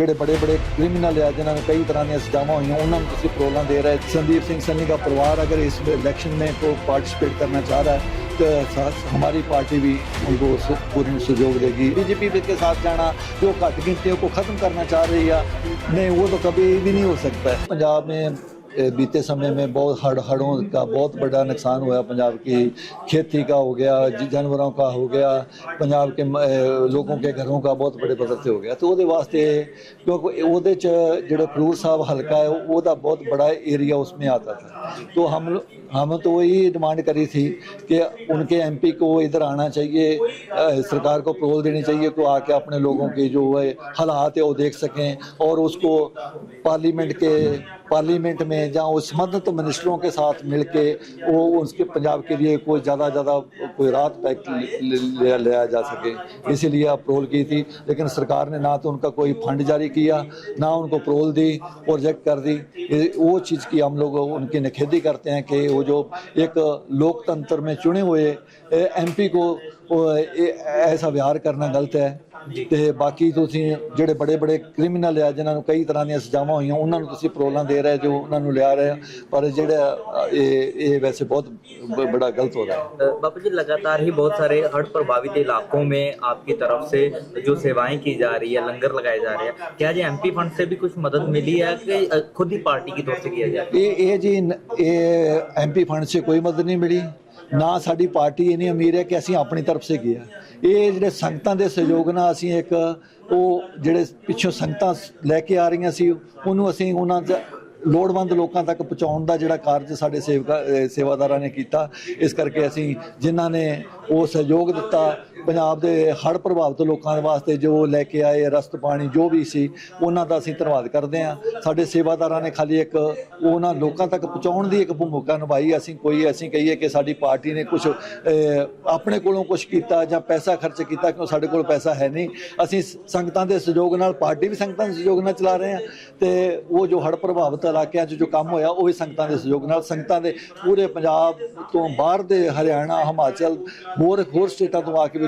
ਜਿਹੜੇ ਬੜੇ ਬੜੇ ਕ੍ਰਿਮੀਨਲ ਆ ਜਿਨ੍ਹਾਂ ਨੂੰ ਕਈ ਤਰ੍ਹਾਂ ਦੀਆਂ ਸਜ਼ਾਵਾਂ ਹੋਈਆਂ ਉਹਨਾਂ ਨੂੰ ਤੁਸੀਂ ਪਰੋਲਾਂ ਦੇ ਰਹੇ संदीप सिंह सन्नी का परिवार अगर इस इलेक्शन में को पार्टिसिपेट करना चाह रहा है तो साथ हमारी पार्टी भी उनको सु- पूर्ण सहयोग देगी बीजेपी के साथ जाना जो घट गिनतियों को ख़त्म करना चाह रही है नहीं वो तो कभी भी नहीं हो सकता है पंजाब में بیتے سمے میں بہت ہڑ ہڑوں کا بہت بڑا نقصان ہوا پنجاب کی کھیتی کا ہو گیا جی- جانوروں کا ہو گیا، پنجاب کے لوگوں کے گھروں کا بہت بڑے بدلتے ہو گیا۔ تو وہ دے واسطے کیونکہ وہ دے جڑا پرور صاحب حلقہ ہے وہ دا بہت بڑا ایریا اس میں آتا تھا۔ تو ہم ہم تو وہی ڈیمانڈ کری تھی کہ ان کے ایم پی کو ادھر آنا چاہیے سرکار کو پرول دینی چاہیے تو آ کے اپنے لوگوں کے جو ہے حالات ہے وہ دیکھ سکیں اور اس کو پارلیمنٹ کے پارلیمنٹ میں جہاں اس مدد منسٹروں کے ساتھ مل کے وہ اس کے پنجاب کے لیے کوئی زیادہ زیادہ کوئی رات پیک لیا جا سکے۔ اسی لیے اپرول کی تھی، لیکن سرکار نے نہ تو ان کا کوئی فنڈ جاری کیا، نہ ان کو پرول دی پروجیکٹ کر دی۔ وہ چیز کی ہم لوگ ان کی نکھیدی کرتے ہیں کہ وہ جو ایک لوک تنتر میں چنے ہوئے ایم پی کو ایسا ویار کرنا غلط ہے۔ ਤੇ ਬਾਕੀ ਤੁਸੀਂ ਜਿਹੜੇ ਬੜੇ ਬੜੇ ਕ੍ਰਿਮੀਨਲ ਆ ਜਿਨ੍ਹਾਂ ਨੂੰ ਕਈ ਤਰ੍ਹਾਂ ਦੀਆਂ ਸਜ਼ਾਵਾਂ ਹੋਈਆਂ ਉਹਨਾਂ ਨੂੰ ਤੁਸੀਂ ਪਰੋਲਾਂ ਦੇ ਰਹੇ ਜੋ ਉਹਨਾਂ ਨੂੰ ਲਿਆ ਰਹੇ ਆ। ਪਰ ਜਿਹੜਾ ਅ, ਇਹ ਇਹ ਵੈਸੇ ਬਹੁਤ ਬ- ਬੜਾ ਗਲਤ ਹੋ ਰਿਹਾ ਹੈ बापू जी लगातार ही बहुत सारे हड़ प्रभावित इलाकों में आपकी तरफ से जो सेवाएं की जा रही है लंगर लगाए जा रहे हैं क्या जी एमपी फंड से भी कुछ मदद मिली है कि अ, खुद ही पार्टी की तरफ से किया जा रहा ਇਹ ਇਹ ਜੀ ਨ- ਇਹ ਐਮਪੀ ਫੰਡ 'ਚ ਕੋਈ ਮਦਦ ਨਹੀਂ ਮਿਲੀ ਨਾ ਸਾਡੀ ਪਾਰਟੀ ਇੰਨੀ ਅਮੀਰ ਹੈ ਕਿ ਅਸੀਂ ਆਪਣੀ ਤਰਫ ਸੇ ਗਿਆ ਇਹ ਜਿਹੜੇ ਸੰਗਤਾਂ ਦੇ ਸਹਿਯੋਗ ਨਾਲ ਅਸੀਂ ਇੱਕ ਉਹ ਜਿਹੜੇ ਪਿੱਛੋਂ ਸੰਗਤਾਂ ਲੈ ਕੇ ਆ ਰਹੀਆਂ ਸੀ, ਉਹਨੂੰ ਅਸੀਂ ਉਹਨਾਂ ਦਾ ਲੋੜਵੰਦ ਲੋਕਾਂ ਤੱਕ ਪਹੁੰਚਾਉਣ ਦਾ ਜਿਹੜਾ ਕਾਰਜ ਸਾਡੇ ਸੇਵਕਾ ਸੇਵਾਦਾਰਾਂ ਨੇ ਕੀਤਾ, ਇਸ ਕਰਕੇ ਅਸੀਂ ਜਿਨ੍ਹਾਂ ਨੇ ਉਹ ਸਹਿਯੋਗ ਦਿੱਤਾ ਪੰਜਾਬ ਦੇ ਹੜ੍ਹ ਪ੍ਰਭਾਵਿਤ ਲੋਕਾਂ ਦੇ ਵਾਸਤੇ ਜੋ ਲੈ ਕੇ ਆਏ ਰਸਤ ਪਾਣੀ, ਜੋ ਵੀ ਸੀ, ਉਹਨਾਂ ਦਾ ਅਸੀਂ ਧੰਨਵਾਦ ਕਰਦੇ ਹਾਂ। ਸਾਡੇ ਸੇਵਾਦਾਰਾਂ ਨੇ ਖਾਲੀ ਇੱਕ ਉਹਨਾਂ ਲੋਕਾਂ ਤੱਕ ਪਹੁੰਚਾਉਣ ਦੀ ਇੱਕ ਭੂਮਿਕਾ ਨਿਭਾਈ। ਅਸੀਂ ਕੋਈ ਅਸੀਂ ਕਹੀਏ ਕਿ ਸਾਡੀ ਪਾਰਟੀ ਨੇ ਕੁਝ ਆਪਣੇ ਕੋਲੋਂ ਕੁਝ ਕੀਤਾ ਜਾਂ ਪੈਸਾ ਖਰਚ ਕੀਤਾ ਕਿਉਂ ਸਾਡੇ ਕੋਲ ਪੈਸਾ ਹੈ ਨਹੀਂ। ਅਸੀਂ ਸੰਗਤਾਂ ਦੇ ਸਹਿਯੋਗ ਨਾਲ, ਪਾਰਟੀ ਵੀ ਸੰਗਤਾਂ ਦੇ ਸਹਿਯੋਗ ਨਾਲ ਚਲਾ ਰਹੇ ਹਾਂ ਤੇ ਉਹ ਜੋ ਹੜ੍ਹ ਪ੍ਰਭਾਵਿਤ ਇਲਾਕਿਆਂ 'ਚ ਜੋ ਕੰਮ ਹੋਇਆ, ਉਹ ਵੀ ਸੰਗਤਾਂ ਦੇ ਸਹਿਯੋਗ ਨਾਲ, ਸੰਗਤਾਂ ਦੇ ਪੂਰੇ ਪੰਜਾਬ ਤੋਂ ਬਾਹਰ ਦੇ ਹਰਿਆਣਾ, ਹਿਮਾਚਲ, ਹੋਰ ਹੋਰ ਸਟੇਟਾਂ ਤੋਂ ਆ ਕੇ ਵੀ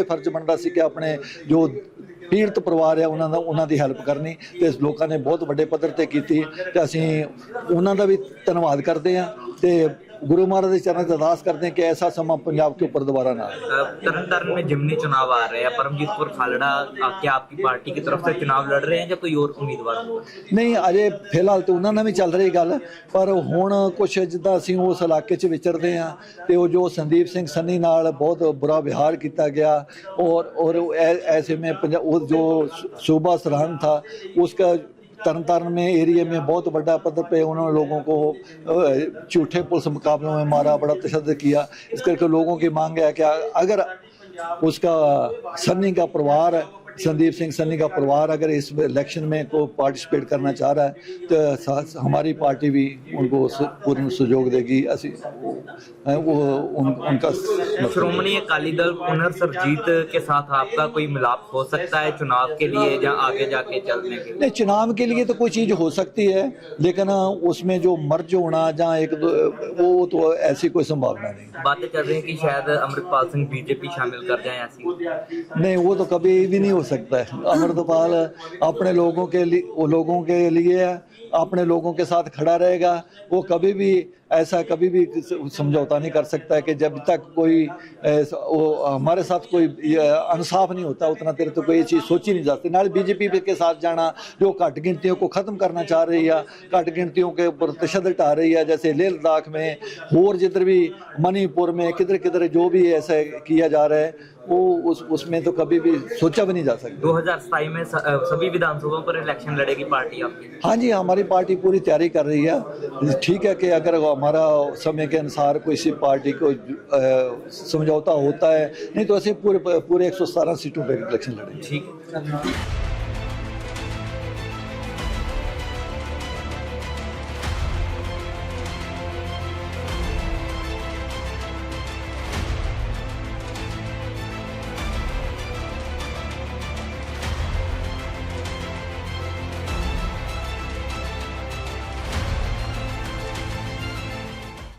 ਹੀ ਫਰਜ਼ ਬਣਦਾ ਸੀ ਕਿ ਆਪਣੇ ਜੋ ਪੀੜਤ ਪਰਿਵਾਰ ਆ, ਉਹਨਾਂ ਦਾ, ਉਹਨਾਂ ਦੀ ਹੈਲਪ ਕਰਨੀ ਤੇ ਲੋਕਾਂ ਨੇ ਬਹੁਤ ਵੱਡੇ ਪੱਧਰ ਤੇ ਕੀਤੀ ਤੇ ਅਸੀਂ ਉਹਨਾਂ ਦਾ ਵੀ ਧੰਨਵਾਦ ਕਰਦੇ ਹਾਂ ਤੇ ਗੁਰੂ ਮਹਾਰਾਜ ਦੇ ਚਰਨਾਂ 'ਚ ਅਰਦਾਸ ਕਰਦੇ ਹਾਂ ਕਿ ਐਸਾ ਸਮਾਂ ਪੰਜਾਬ के ऊपर दोबारा ना आए अ, तरन तारण में जिमनी चुनाव आ रहे हैं परमजीत कौर खालड़ा अ, क्या आपकी पार्टी की तरफ से चुनाव लड़ रहे हैं या कोई और उम्मीदवार ਨਹੀਂ ਅਜੇ ਫਿਲਹਾਲ ਤੇ ਉਹਨਾਂ ਨਾਲ ਵੀ ਚੱਲ ਰਹੀ ਗੱਲ ਪਰ ਹੁਣ ਕੁਝ ਜਿੱਦਾਂ ਅਸੀਂ ਉਸ ਇਲਾਕੇ 'ਚ ਵਿਚਰਦੇ ਹਾਂ ਤੇ ਉਹ ਜੋ ਸੰਦੀਪ ਸਿੰਘ ਸੰਨੀ ਨਾਲ ਬਹੁਤ ਬੁਰਾ ਵਿਹਾਰ ਕੀਤਾ ਗਿਆ और और ترن ترن میں ایریے میں بہت بڑا پتر پہ انہوں نے لوگوں کو چوٹھے پولیس مقابلوں میں مارا، بڑا تشدد کیا۔ اس کر کے لوگوں کی مانگ ہے کہ اگر اس کا سنی کا پروار ہے سندیپ سنگھ سنی کا پروار اگر اس الیکشن میں کو پارٹیسپیٹ کرنا چاہ رہا ہے تو ہماری پارٹی بھی ان کو پوری سہیوگ دے گی۔ اسی وہ ان کا شرومنی اکالی دل پنر سرجیت کے ساتھ آپ کا کوئی ملاپ ہو سکتا ہے چناب کے لیے یا آگے جا کے چلنے کے لیے؟ نہیں چناب کے لیے تو کوئی چیز ہو سکتی ہے لیکن اس میں جو مرج ہونا جہاں ایک وہ تو ایسی کوئی سمبھاونا نہیں۔ باتیں کر رہے ہیں کہ شاید امرتپال سنگھ بی جے پی شامل کر جائیں ایسی۔ نہیں وہ تو کبھی بھی نہیں ہو ہو سکتا ہے۔ امرتپال اپنے لوگوں کے لیے لوگوں کے لیے اپنے لوگوں کے ساتھ کھڑا رہے گا۔ وہ کبھی بھی ایسا کبھی بھی سمجھوتا نہیں کر سکتا ہے کہ جب تک کوئی ہمارے ساتھ کوئی انصاف نہیں ہوتا اتنا دیر تو کوئی یہ چیز سوچی نہیں جاتی۔ نہ بی جے پی کے ساتھ جانا جو کٹ گنتیوں کو ختم کرنا چاہ رہی ہے کٹ گنتیوں کے اوپر تشدد آ رہی ہے جیسے لیل لداخ میں اور جدھر بھی منی پور میں کدھر کدھر جو بھی ایسا کیا جا رہا ہے وہ اس اس میں تو کبھی بھی سوچا بھی نہیں جا سکتا۔ دو ہزار ستائی میں سبھی ودھان سبھوں پر الیکشن لڑے گی پارٹی آپ ہاں جی ہماری پارٹی پوری تیاری کر رہی ہے۔ ٹھیک ہے کہ اگر हमारा समय के अनुसार कोई सी पार्टी को अ, समझौता होता है नहीं तो ऐसे पूरे पूरे एक सीटों पर इलेक्शन लड़ेंगे ठीक है